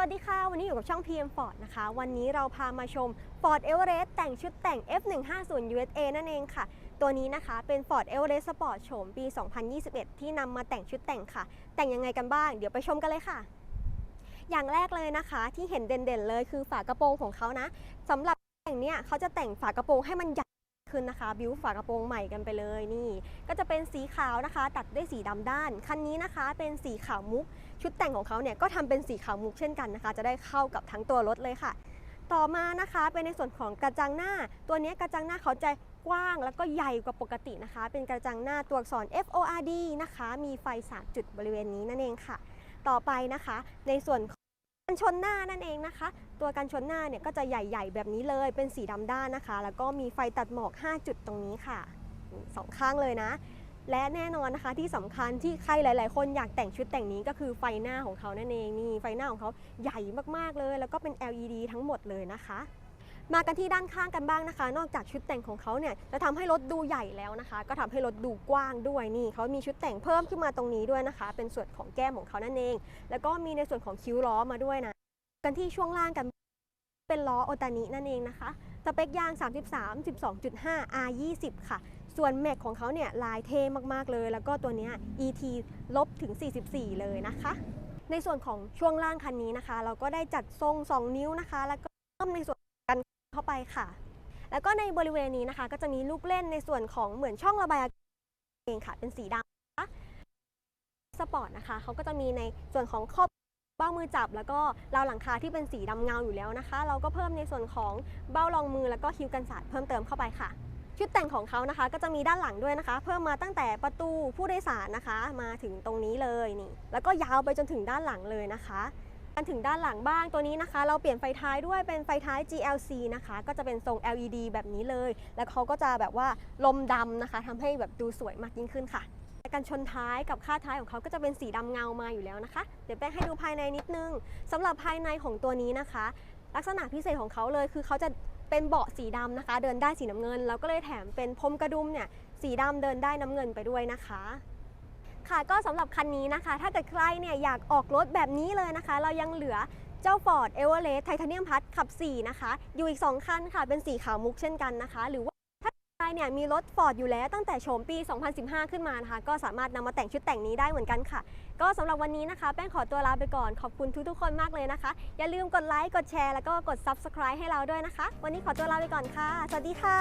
สวัสดีค่ะ วันนี้อยู่กับช่อง PM Ford นะคะ วันนี้เราพามาชม Ford Everest แต่งชุดแต่ง F150 USA นั่นเองค่ะ ตัวนี้นะคะเป็น Ford Everest Sport โฉมปี 2021 ที่นำมาแต่งชุดแต่งค่ะ แต่งยังไงกันบ้าง เดี๋ยวไปชมกันเลยค่ะ อย่างแรกเลยนะคะ ที่เห็นเด่นๆเลยคือฝากระโปรงของเขานะสำหรับแต่งเนี่ยเขาจะแต่งฝากระโปรงให้มันใหญ่ ขึ้นนะคะ บิวฝากระโปรงใหม่กันไปเลยนี่ ก็จะเป็นสีขาวนะคะ ตัดด้วยสีดำด้าน คันนี้นะคะเป็นสีขาวมุก ชุดแต่งของเขาเนี่ยก็ทำเป็นสีขาวมุกเช่นกันนะคะ จะได้เข้ากับทั้งตัวรถเลยค่ะ ต่อมานะคะเป็นในส่วนของกระจังหน้า ตัวนี้กระจังหน้าเขาจะกว้างแล้วก็ใหญ่กว่าปกตินะคะ เป็นกระจังหน้าตัวอักษร F O R D นะคะ มีไฟสามจุดบริเวณนี้นั่นเองค่ะ ต่อไปนะคะ ในส่วน กันชนหน้านั่นเองนะคะ ตัวกันชนหน้าเนี่ยก็จะใหญ่ ๆ แบบนี้เลยเป็นสีดำด้านนะคะ แล้วก็มีไฟตัดหมอก 5 จุดตรงนี้ค่ะสองข้างเลยนะ และแน่นอนนะคะที่สำคัญที่ใครหลาย ๆ คนอยากแต่งชุดแต่งนี้ก็คือไฟหน้าของเขานั่นเองนี่ไฟหน้าของเขาใหญ่มากๆเลย แล้วก็เป็น LED ทั้งหมดเลยนะคะ มากันที่ด้านข้างกันบ้างนะคะ นอกจากชุดแต่งของเขาเนี่ยจะทำให้รถดูใหญ่แล้วนะคะ ก็ทำให้รถดูกว้างด้วยนี่เขามีชุดแต่งเพิ่มขึ้นมาตรงนี้ด้วยนะคะ เป็นส่วนของแก้มของเขานั่นเอง แล้วก็มีในส่วนของคิ้วล้อมาด้วยนะ กันที่ช่วงล่างกันเป็นล้อโอตานินั่นเองนะคะสเปคยาง 33 12.5 R 20ค่ะ ส่วนแม็กของเขาเนี่ยลายเท่มากๆเลย แล้วก็ตัวนี้ ET ลบถึง 44 เลยนะคะ ในส่วนของช่วงล่างคันนี้นะคะ เราก็ได้จัดทรง 2 นิ้วนะคะ แล้วก็เพิ่มในส่วน เข้าไปค่ะ แล้วก็ในบริเวณนี้นะคะ ก็จะมีลูกเล่นในส่วนของเหมือนช่องระบายอากาศเองค่ะ เป็นสีดำนะคะสปอร์ตนะคะเขาก็จะมีในส่วนของครอบเบ้ามือจับ แล้วก็ราวหลังคาที่เป็นสีดำเงาอยู่แล้วนะคะ เราก็เพิ่มในส่วนของเบ้ารองมือแล้วก็คิ้วกันสาดเพิ่มเติมเข้าไปค่ะชุดแต่งของเขานะคะ ก็จะมีด้านหลังด้วยนะคะ เพิ่มมาตั้งแต่ประตูผู้โดยสารนะคะ มาถึงตรงนี้เลยนี่ แล้วก็ยาวไปจนถึงด้านหลังเลยนะคะ กันถึงด้านหลังบ้างตัวนี้นะคะ เราเปลี่ยนไฟท้ายด้วยเป็นไฟท้าย GLC นะคะ ก็จะเป็นทรง LED แบบนี้เลย แล้วเขาก็จะแบบว่าลมดำนะคะทำให้แบบดูสวยมากยิ่งขึ้นค่ะกันชนท้ายกับค่าท้ายของเขาก็จะเป็นสีดำเงามาอยู่แล้วนะคะ เดี๋ยวแป้งให้ดูภายในนิดนึงสำหรับภายในของตัวนี้นะคะ ลักษณะพิเศษของเขาเลยคือเขาจะเป็นเบาะสีดำนะคะ เดินได้สีน้ำเงิน แล้วก็เลยแถมเป็นพรมกระดุมเนี่ยสีดำเดินได้น้ำเงินไปด้วยนะคะ ค่ะก็สำหรับคันนี้นะคะ ถ้าเกิดใครเนี่ยอยากออกรถแบบนี้เลยนะคะ เรายังเหลือเจ้า Ford Everest Titanium Plus ขับ 4 นะคะ อยู่อีก 2 คันค่ะ เป็นสีขาวมุกเช่นกันนะคะ หรือว่าถ้าใครเนี่ยมีรถ Ford อยู่แล้วตั้งแต่โฉมปี 2015 ขึ้นมานะคะ ก็สามารถนำมาแต่งชุดแต่งนี้ได้เหมือนกันค่ะ ก็สำหรับวันนี้นะคะ แป้งขอตัวลาไปก่อน ขอบคุณทุกๆคนมากเลยนะคะ อย่าลืมกดไลค์ กดแชร์ แล้วก็กด Subscribe ให้เราด้วยนะคะ วันนี้ขอตัวลาไปก่อนค่ะ สวัสดีค่ะ